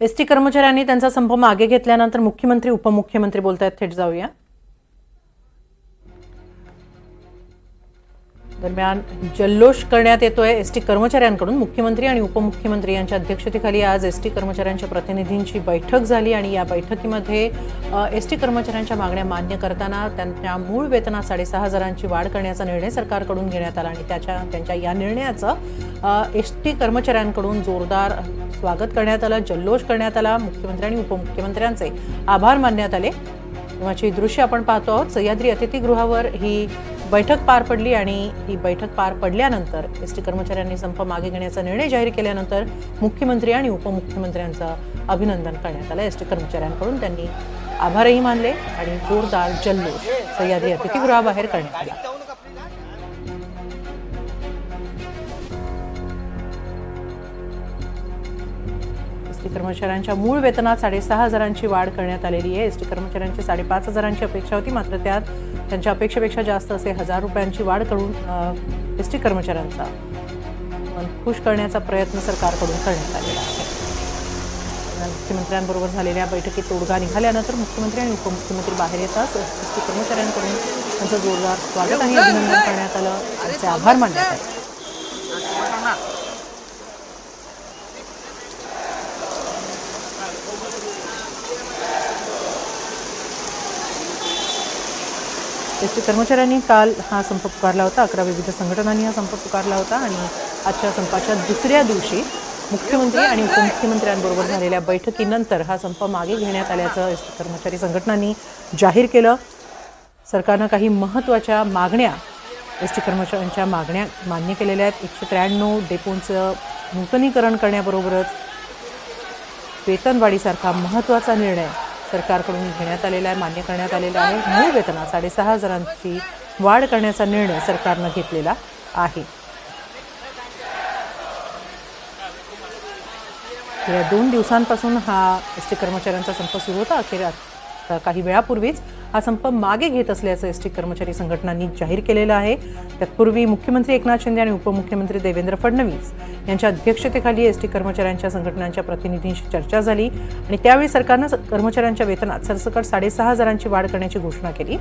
S T कर्मचाऱ्यांनी त्यांचा संप मागे घेतल्यानंतर मुख्यमंत्री उपमुख्यमंत्री बोलत आहेत थेट जाऊया. दरम्यान जल्लोष करण्यात येतोय एस टी कर्मचाऱ्यांकडून. मुख्यमंत्री आणि उपमुख्यमंत्री यांच्या अध्यक्षतेखाली आज एस टी कर्मचाऱ्यांच्या प्रतिनिधींची बैठक झाली आणि या बैठकीमध्ये एस टी कर्मचाऱ्यांच्या मागण्या मान्य करताना त्यांच्या मूळ वेतनात साडेसहा हजारांची वाढ करण्याचा निर्णय सरकारकडून घेण्यात आला आणि त्याच्या त्यांच्या या निर्णयाचं एस टी कर्मचाऱ्यांकडून जोरदार स्वागत करण्यात आलं जल्लोष करण्यात आला. मुख्यमंत्री आणि उपमुख्यमंत्र्यांचे आभार मानण्यात आले. तेव्हाची दृश्य आपण पाहतो आहोत. सह्याद्री अतिथीगृहावर ही बैठक पार पडली आणि ही बैठक पार पडल्यानंतर एस टी कर्मचाऱ्यांनी संप मागे घेण्याचा निर्णय जाहीर केल्यानंतर मुख्यमंत्री आणि उपमुख्यमंत्र्यांचं अभिनंदन करण्यात आलं. एस टी कर्मचाऱ्यांकडून त्यांनी आभारही मानले आणि जोरदार जल्लोष सह्याद्री अतिथीगृहाबाहेर करण्यात आला. एसटी कर्मचाऱ्यांच्या मूळ वेतनात साडेसहा हजारांची वाढ करण्यात आलेली आहे. एसटी कर्मचाऱ्यांची साडेपाच हजारांची अपेक्षा होती मात्र त्यात त्यांच्या अपेक्षेपेक्षा जास्त असे हजार रुपयांची वाढ करून एस टी कर्मचाऱ्यांचा मन खुश करण्याचा प्रयत्न सरकारकडून करण्यात आलेला आहे. मुख्यमंत्र्यांबरोबर झालेल्या बैठकीत तोडगा निघाल्यानंतर मुख्यमंत्री आणि उपमुख्यमंत्री बाहेर येताच एस टी कर्मचाऱ्यांकडून त्यांचं जोरदार स्वागत आणि अभिनंदन करण्यात आलं. त्यांचे आभार मानण्यात आले एस टी कर्मचाऱ्यांनी काल हा संप पुकारला होता. अकरा विविध संघटनांनी हा संप पुकारला होता आणि आजच्या संपाच्या दुसऱ्या दिवशी मुख्यमंत्री आणि उपमुख्यमंत्र्यांबरोबर झालेल्या बैठकीनंतर हा संप मागे घेण्यात आल्याचं एस टी कर्मचारी संघटनांनी जाहीर केलं. सरकारनं काही महत्त्वाच्या मागण्या एस टी कर्मचाऱ्यांच्या मागण्या मान्य केलेल्या आहेत. एकशे त्र्याण्णव डेपोंचं नूतनीकरण करण्याबरोबरच वेतनवाढीसारखा महत्त्वाचा निर्णय सरकारकडून घेण्यात आलेला आहे मान्य करण्यात आलेला आहे. मूळ वेतनात साडेसहा हजारांची वाढ करण्याचा निर्णय सरकारनं घेतलेला आहे. गेल्या दोन दिवसांपासून हा एस टी कर्मचाऱ्यांचा संप सुरू होता. अखेर काही वेळापूर्वीच हा संप मागे घेत असल्याचं एस टी कर्मचारी संघटनांनी जाहीर केलेलं आहे. तत्पूर्वी मुख्यमंत्री एकनाथ शिंदे आणि उपमुख्यमंत्री देवेंद्र फडणवीस यांच्या अध्यक्षतेखाली एस टी कर्मचाऱ्यांच्या संघटनांच्या प्रतिनिधींशी चर्चा झाली आणि त्यावेळी सरकारनं कर्मचाऱ्यांच्या वेतनात सरसकट साडेसहा हजारांची वाढ करण्याची घोषणा केली.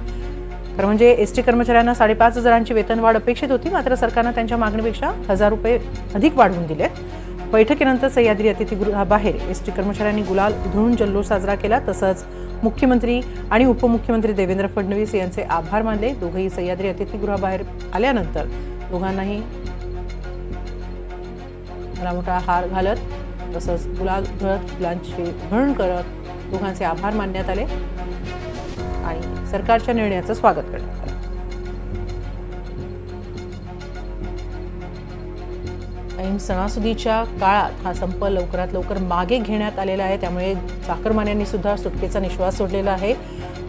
तर म्हणजे एस टी कर्मचाऱ्यांना साडेपाच हजारांची वेतनवाढ अपेक्षित होती मात्र सरकारनं त्यांच्या मागणीपेक्षा हजार रुपये अधिक वाढवून दिले बैठकीनंतर सह्याद्री अतिथीगृहाबाहेर एस टी कर्मचाऱ्यांनी गुलाल उधळून जल्लोष साजरा केला. तसंच मुख्यमंत्री आणि उपमुख्यमंत्री देवेंद्र फडणवीस यांचे आभार मानले. दोघंही सह्याद्री अतिथीगृहाबाहेर आल्यानंतर दोघांनाही मोठा हार घालत तसंच गुलाल उधळत फुलांची उधळण करत दोघांचे आभार मानण्यात आले आणि सरकारच्या निर्णयाचं स्वागत करण्यात आलं. आणि सणासुदीच्या काळात हा संप लवकरात लवकर मागे घेण्यात आलेला आहे. त्यामुळे चाकरमान्यांनी सुद्धा सुटकेचा निश्वास सोडलेला आहे.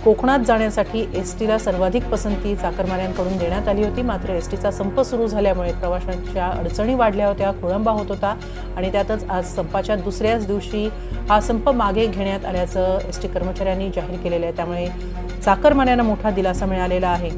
कोकणात जाण्यासाठी एस टीला सर्वाधिक पसंती चाकरमान्यांकडून देण्यात आली होती. मात्र एस टीचा संप सुरू झाल्यामुळे प्रवाशांच्या अडचणी वाढल्या होत्या खोळंबा होत होता आणि त्यातच आज संपाच्या दुसऱ्याच दिवशी हा संप मागे घेण्यात आल्याचं एस टी कर्मचाऱ्यांनी जाहीर केलेलं आहे. त्यामुळे चाकरमान्यांना मोठा दिलासा मिळालेला आहे.